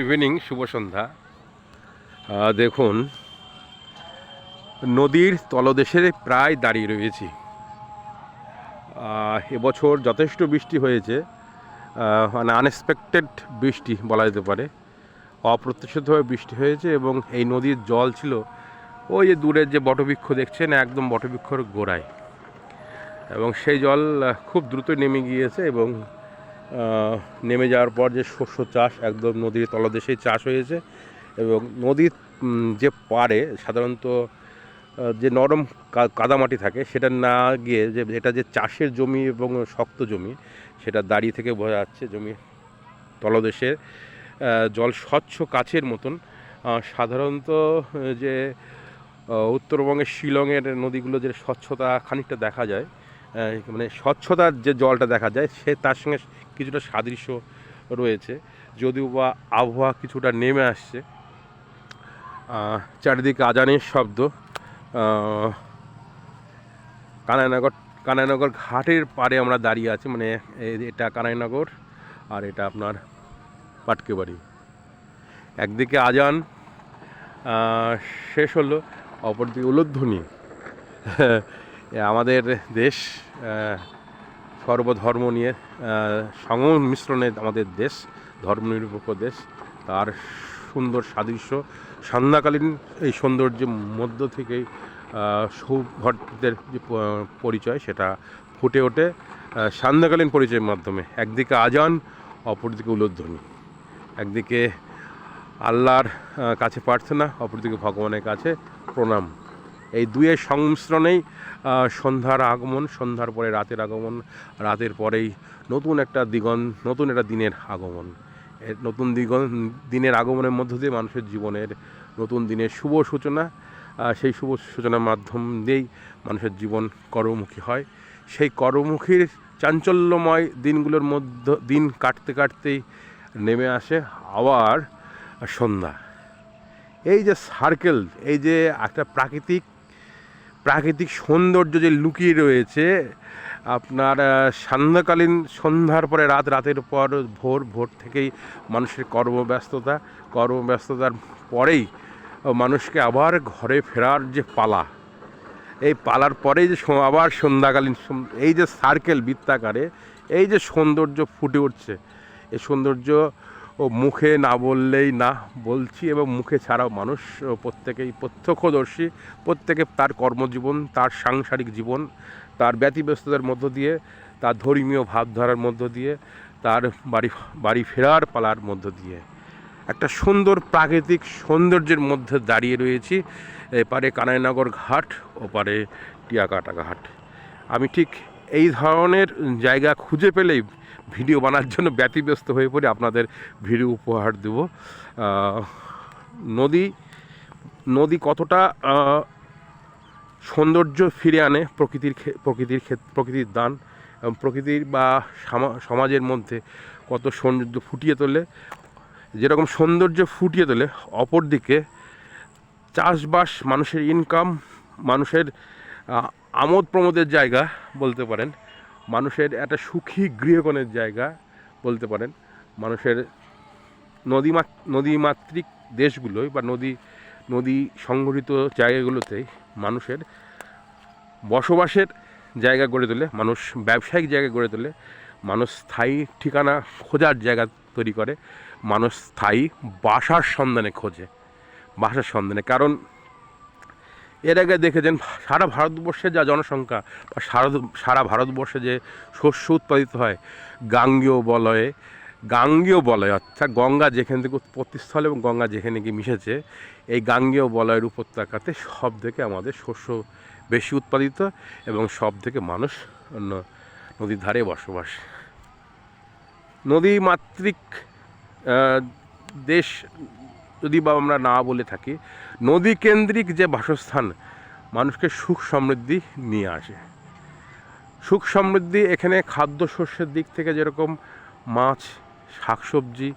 Evening শুভ সন্ধ্যা। দেখুন, নদীর তলদেশে প্রায় দাঁড়িয়ে রয়েছি। এবছর যথেষ্ট বৃষ্টি হয়েছে। মানে আনএক্সপেক্টেড বৃষ্টি বলা যেতে পারে। অপ্রত্যাশিতভাবে বৃষ্টি হয়েছে এবং এই নদীর জল ছিল ওই যে দূরের যে বটবৃক্ষ দেখছেন, একদম বটবৃক্ষর গোড়ায়। এবং সেই জল খুব দ্রুত নেমে গিয়েছে এবং নেমে যাওয়ার পর যে শস্য চাষ একদম নদীর তলদেশেই চাষ হয়েছে এবং নদীর যে পাড়ে সাধারণত যে নরম কাদামাটি থাকে, সেটা না গিয়ে যে এটা যে চাষের জমি এবং শক্ত জমি, সেটা দাঁড়িয়ে থেকে বোঝা যাচ্ছে জমি তলদেশে জল স্বচ্ছ কাচের মতন। সাধারণত যে উত্তরবঙ্গের, শিলংয়ের নদীগুলো যে স্বচ্ছতা খানিকটা দেখা যায় মানে স্বচ্ছতার যে জলটা দেখা যায়, সে তার সঙ্গে কিছুটা সাদৃশ্য রয়েছে। যদিও বা আবহাওয়া কিছুটা নেমে আসছে। চারিদিকে আজানের শব্দ। কানাইনগর কানাইনগর ঘাটের পাড়ে আমরা দাঁড়িয়ে আছি মানে এটা কানাইনগর আর এটা আপনার পাটকে বাড়ি একদিকে আজান শেষ হলো, অপরদিকে উলুধ্বনি। আমাদের দেশ সর্বধর্ম নিয়ে সংমিশ্রণে আমাদের দেশ, ধর্মনিরপেক্ষ দেশ, তার সুন্দর সাদৃশ্য, সন্ধ্যাকালীন এই সৌন্দর্যের মধ্য থেকেই সৌভদ্রের যে পরিচয় সেটা ফুটে ওঠে সান্ধ্যাকালীন পরিচয়ের মাধ্যমে। একদিকে আজান, অপরদিকে উলোধ্বনি। একদিকে আল্লাহর কাছে প্রার্থনা, অপরদিকে ভগবানের কাছে প্রণাম। এই দুয়ের সংমিশ্রণেই সন্ধ্যার আগমন, সন্ধ্যার পরে রাতের আগমন, রাতের পরেই নতুন একটা দিগন, নতুন একটা দিনের আগমন। নতুন দিগন, দিনের আগমনের মধ্য দিয়ে মানুষের জীবনের নতুন দিনের শুভ সূচনা সেই শুভ সূচনার মাধ্যম দিয়েই মানুষের জীবন কর্মমুখী হয়। সেই কর্মমুখীর চাঞ্চল্যময় দিনগুলোর মধ্য, দিন কাটতে কাটতেই নেমে আসে আবার সন্ধ্যা। এই যে সার্কেল এই যে একটা প্রাকৃতিক প্রাকৃতিক সৌন্দর্য যে লুকিয়ে রয়েছে, আপনার সান্ধ্যকালীন সন্ধ্যার পরে রাত, রাতের পর ভোর ভোর থেকেই মানুষের কর্মব্যস্ততা, কর্মব্যস্ততার পরেই মানুষকে আবার ঘরে ফেরার যে পালা, এই পালার পরেই যে আবার সন্ধ্যাকালীন এই যে সার্কেল বৃত্তাকারে এই যে সৌন্দর্য ফুটে উঠছে, এই সৌন্দর্য ও মুখে না বললেই না বলছি এবং মুখে ছাড়াও মানুষ প্রত্যেকেই প্রত্যক্ষদর্শী, প্রত্যেকে তার কর্মজীবন, তার সাংসারিক জীবন, তার ব্যতিব্যস্ততার মধ্য দিয়ে, তার ধর্মীয় ভাবধারার মধ্য দিয়ে, তার বাড়ি বাড়ি ফেরার পালার মধ্য দিয়ে। একটা সুন্দর প্রাকৃতিক সৌন্দর্যের মধ্যে দাঁড়িয়ে রয়েছি, এপারে কানাইনগর ঘাট, ওপারে টিয়াকাটা ঘাট। আমি ঠিক এই ধরনের জায়গা খুঁজে পেলেই ভিডিও বানার জন্য ব্যতিব্যস্ত হয়ে পড়ে আপনাদের ভিডিও উপহার দেব। নদী নদী কতটা সৌন্দর্য ফিরে আনে প্রকৃতির প্রকৃতির প্রকৃতির দান এবং প্রকৃতির বা সামা- সমাজের মধ্যে কত সৌন্দর্য ফুটিয়ে তোলে। যেরকম সৌন্দর্য ফুটিয়ে তোলে, অপরদিকে চাষবাস, মানুষের ইনকাম মানুষের আমোদ প্রমোদের জায়গা বলতে পারেন। মানুষের একটা সুখী গৃহকোণের জায়গা বলতে পারেন। মানুষের নদীমা নদীমাতৃক দেশগুলোই বা নদী নদী সংগঠিত জায়গাগুলোতেই মানুষের বসবাসের জায়গা গড়ে তোলে, মানুষ ব্যবসায়িক জায়গা গড়ে তোলে, মানুষ স্থায়ী ঠিকানা খোঁজার জায়গা তৈরি করে, মানুষ স্থায়ী বাসার সন্ধানে খোঁজে, বাসার সন্ধানে। কারণ এর আগে দেখেছেন, সারা ভারতবর্ষে যা জনসংখ্যা, বা সারা সারা ভারতবর্ষে যে শস্য উৎপাদিত হয়, গাঙ্গীয় বলয়ে, গাঙ্গীয় বলয়, অর্থাৎ গঙ্গা যেখান থেকে উৎপত্তিস্থল এবং গঙ্গা যেখানে গিয়ে মিশেছে, এই গাঙ্গীয় বলয়ের উপত্যকাতে সব থেকে আমাদের শস্য বেশি উৎপাদিত এবং সব থেকে মানুষ নদীর ধারে বসবাস। নদী মাতৃক দেশ যদি বা আমরা না বলে থাকি নদী কেন্দ্রিক যে বাসস্থান, মানুষকে সুখ সমৃদ্ধি নিয়ে আসে। সুখ সমৃদ্ধি এখানে খাদ্যশস্যের দিক থেকে যেরকম মাছ, শাকসবজি,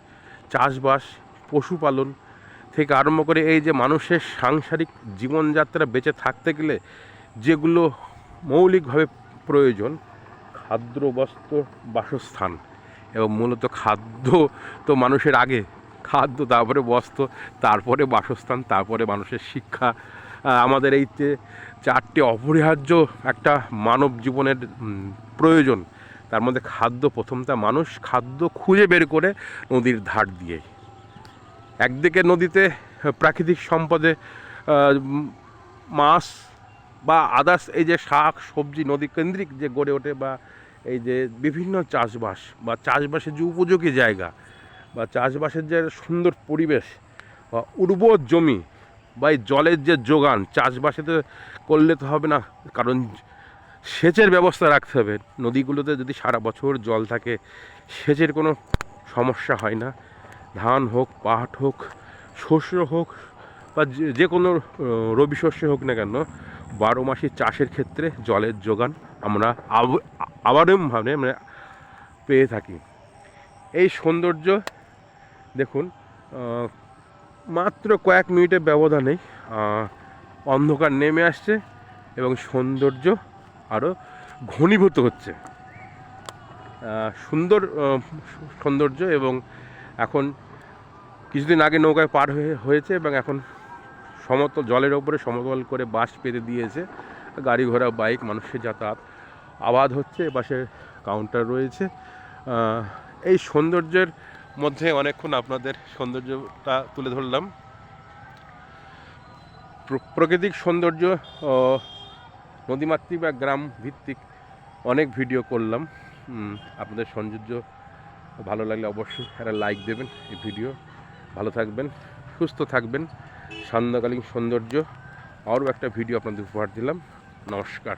চাষবাস, পশুপালন থেকে আরম্ভ করে এই যে মানুষের সাংসারিক জীবনযাত্রা বেঁচে থাকতে গেলে যেগুলো মৌলিকভাবে প্রয়োজন খাদ্য বস্ত্র বাসস্থান এবং মূলত খাদ্য তো মানুষের আগে খাদ্য, তারপরে বস্ত্র, তারপরে বাসস্থান, তারপরে মানুষের শিক্ষা। আমাদের এই যে চারটি অপরিহার্য একটা মানব জীবনের প্রয়োজন, তার মধ্যে খাদ্য প্রথমটা মানুষ, খাদ্য খুঁজে বের করে নদীর ধার দিয়ে। একদিকে নদীতে প্রাকৃতিক সম্পদে মাছ বা আদার্স এই যে শাক, সবজি, নদী কেন্দ্রিক যে গড়ে ওঠে বা এই যে বিভিন্ন চাষবাস বা চাষবাসের যে উপযোগী জায়গা বা চাষবাসের যে সুন্দর পরিবেশ বা উর্বর জমি বা এই জলের যে যোগান চাষবাসে তো করলে তো হবে না। কারণ সেচের ব্যবস্থা রাখতে হবে। নদীগুলোতে যদি সারা বছর জল থাকে, সেচের কোনো সমস্যা হয় না। ধান হোক, পাট হোক শস্য হোক বা যে- কোনো রবি শস্য হোক না কেন, বারো মাসি চাষের ক্ষেত্রে জলের যোগান আমরা আবারমভাবে মানে পেয়ে থাকি। এই সৌন্দর্য দেখুন মাত্র কয়েক মিনিটের ব্যবধানেই অন্ধকার নেমে আসছে এবং সৌন্দর্য আরও ঘনীভূত হচ্ছে। সুন্দর সৌন্দর্য এবং এখন কিছুদিন আগে নৌকায় পার হয়ে, হয়েছে এবং এখন সমতল, জলের ওপরে সমতল করে বাস পেতে দিয়েছে। গাড়ি ঘোড়া, বাইক, মানুষের যাতায়াত আবাদ হচ্ছে, এপাশে কাউন্টার রয়েছে। এই সৌন্দর্যের মধ্যে অনেকক্ষণ আপনাদের সৌন্দর্যটা তুলে ধরলাম। প্র- প্রাকৃতিক সৌন্দর্য নদীমাতৃক বা গ্রাম ভিত্তিক অনেক ভিডিও করলাম। আপনাদের সৌন্দর্য ভালো লাগলে অবশ্যই একটা লাইক দেবেন এই ভিডিও। ভালো থাকবেন, সুস্থ থাকবেন। সান্ধ্যকালীন সৌন্দর্য, আরও একটা ভিডিও আপনাদের উপহার দিলাম। নমস্কার।